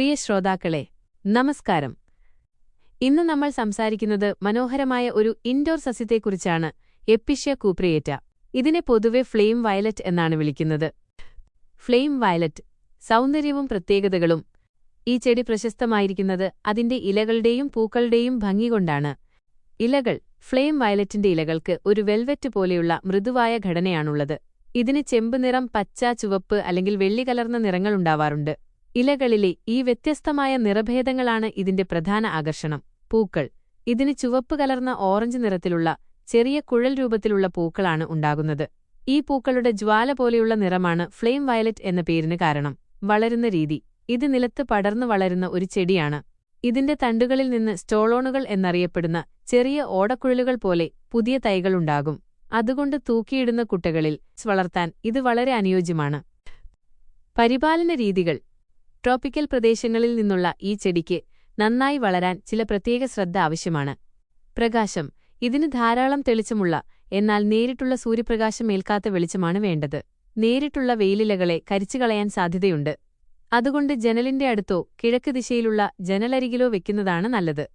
പ്രിയ ശ്രോതാക്കളെ നമസ്കാരം. ഇന്ന് നമ്മൾ സംസാരിക്കുന്നത് മനോഹരമായ ഒരു ഇൻഡോർ സസ്യത്തെക്കുറിച്ചാണ് എപ്പിഷ്യ കൂപ്രിയേറ്റ. ഇതിനെ പൊതുവെ ഫ്ലെയിം വയലറ്റ് എന്നാണ് വിളിക്കുന്നത്. ഫ്ലെയിം വയലറ്റ് സൗന്ദര്യവും പ്രത്യേകതകളും ഈ ചെടി പ്രശസ്തമായിരിക്കുന്നത് അതിന്റെ ഇലകളുടെയും പൂക്കളുടെയും ഭംഗി കൊണ്ടാണ്. ഇലകൾ ഫ്ലെയിം വയലറ്റിന്റെ ഇലകൾക്ക് ഒരു വെൽവെറ്റ് പോലെയുള്ള മൃദുവായ ഘടനയാണുള്ളത്. ഇതിന് ചെമ്പ് നിറം പച്ച ചുവപ്പ് അല്ലെങ്കിൽ വെള്ളി കലർന്ന നിറങ്ങളുണ്ടാവാറുണ്ട് ഇലകളിലെ ഈ വ്യത്യസ്തമായ നിറഭേദങ്ങളാണ് ഇതിന്റെ പ്രധാന ആകർഷണം. പൂക്കൾ. ഇതിന് ചുവപ്പ് കലർന്ന ഓറഞ്ച് നിറത്തിലുള്ള ചെറിയ കുഴൽ രൂപത്തിലുള്ള പൂക്കളാണ് ഉണ്ടാകുന്നത്. ഈ പൂക്കളുടെ ജ്വാല പോലെയുള്ള നിറമാണ് ഫ്ലെയിം വയലറ്റ് എന്ന പേരിന് കാരണം. വളരുന്ന രീതി. ഇത് നിലത്ത് പടർന്നു വളരുന്ന ഒരു ചെടിയാണ്. ഇതിന്റെ തണ്ടുകളിൽ നിന്ന് സ്റ്റോളോണുകൾ എന്നറിയപ്പെടുന്ന ചെറിയ ഓടക്കുഴലുകൾ പോലെ പുതിയ തൈകളുണ്ടാകും അതുകൊണ്ട് തൂക്കിയിടുന്ന കുട്ടകളിൽ വളർത്താൻ ഇത് വളരെ അനുയോജ്യമാണ്. പരിപാലന രീതികൾ. ട്രോപ്പിക്കൽ പ്രദേശങ്ങളിൽ നിന്നുള്ള ഈ ചെടിക്ക് നന്നായി വളരാൻ ചില പ്രത്യേക ശ്രദ്ധ ആവശ്യമാണ്. പ്രകാശം. ഇതിന് ധാരാളം തെളിച്ചമുള്ള എന്നാൽ നേരിട്ടുള്ള സൂര്യപ്രകാശം ഏൽക്കാത്ത വെളിച്ചമാണ് വേണ്ടത്. നേരിട്ടുള്ള വെയിലിലകളെ കരിച്ചുകളയാൻ സാധ്യതയുണ്ട്. അതുകൊണ്ട് ജനലിന്റെ അടുത്തോ കിഴക്ക് ദിശയിലുള്ള ജനലരികിലോ വെക്കുന്നതാണ് നല്ലത്.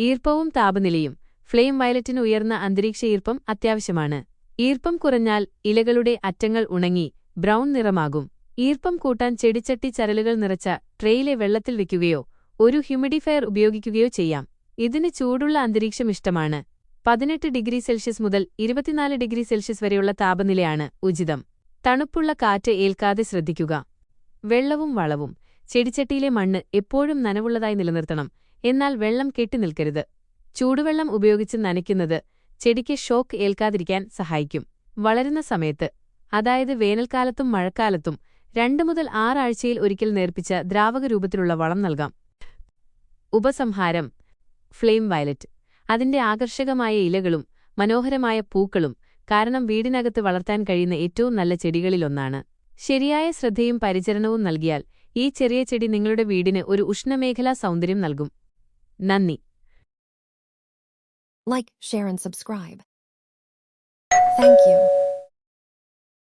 ഈർപ്പവും താപനിലയും ഫ്ലെയിം വയലറ്റിന് ഉയർന്ന അന്തരീക്ഷ ഈർപ്പം അത്യാവശ്യമാണ്. ഈർപ്പം കുറഞ്ഞാൽ ഇലകളുടെ അറ്റങ്ങൾ ഉണങ്ങി ബ്രൗൺ നിറമാകും. ഈർപ്പം കൂട്ടാൻ ചെടിച്ചട്ടി ചരലുകൾ നിറച്ച ട്രെയിലെ വെള്ളത്തിൽ വെക്കുകയോ ഒരു ഹ്യൂമിഡിഫയർ ഉപയോഗിക്കുകയോ ചെയ്യാം. ഇതിന് ചൂടുള്ള അന്തരീക്ഷം ഇഷ്ടമാണ്. പതിനെട്ട് ഡിഗ്രി സെൽഷ്യസ് മുതൽ ഇരുപത്തിനാല് ഡിഗ്രി സെൽഷ്യസ് വരെയുള്ള താപനിലയാണ് ഉചിതം. തണുപ്പുള്ള കാറ്റ് ഏൽക്കാതെ ശ്രദ്ധിക്കുക. വെള്ളവും വളവും. ചെടിച്ചട്ടിയിലെ മണ്ണ് എപ്പോഴും നനവുള്ളതായി നിലനിർത്തണം. എന്നാൽ വെള്ളം കെട്ടിനിൽക്കരുത് ചൂടുവെള്ളം ഉപയോഗിച്ച് നനയ്ക്കുന്നത് ചെടിക്ക് ഷോക്ക് ഏൽക്കാതിരിക്കാൻ സഹായിക്കും. വളരുന്ന സമയത്ത് അതായത് വേനൽക്കാലത്തും മഴക്കാലത്തും രണ്ട് മുതൽ ആറാഴ്ചയിൽ ഒരിക്കൽ നേർപ്പിച്ച ദ്രാവക രൂപത്തിലുള്ള വളം നൽകാം. ഉപസംഹാരം ഫ്ലെയിം വയലറ്റ്. അതിന്റെ ആകർഷകമായ ഇലകളും മനോഹരമായ പൂക്കളും കാരണം വീടിനകത്ത് വളർത്താൻ കഴിയുന്ന ഏറ്റവും നല്ല ചെടികളിലൊന്നാണ്. ശരിയായ ശ്രദ്ധയും പരിചരണവും നൽകിയാൽ ഈ ചെറിയ ചെടി നിങ്ങളുടെ വീടിന് ഒരു ഉഷ്ണമേഖലാ സൗന്ദര്യം നൽകും. നന്ദി. Like share and subscribe thank you.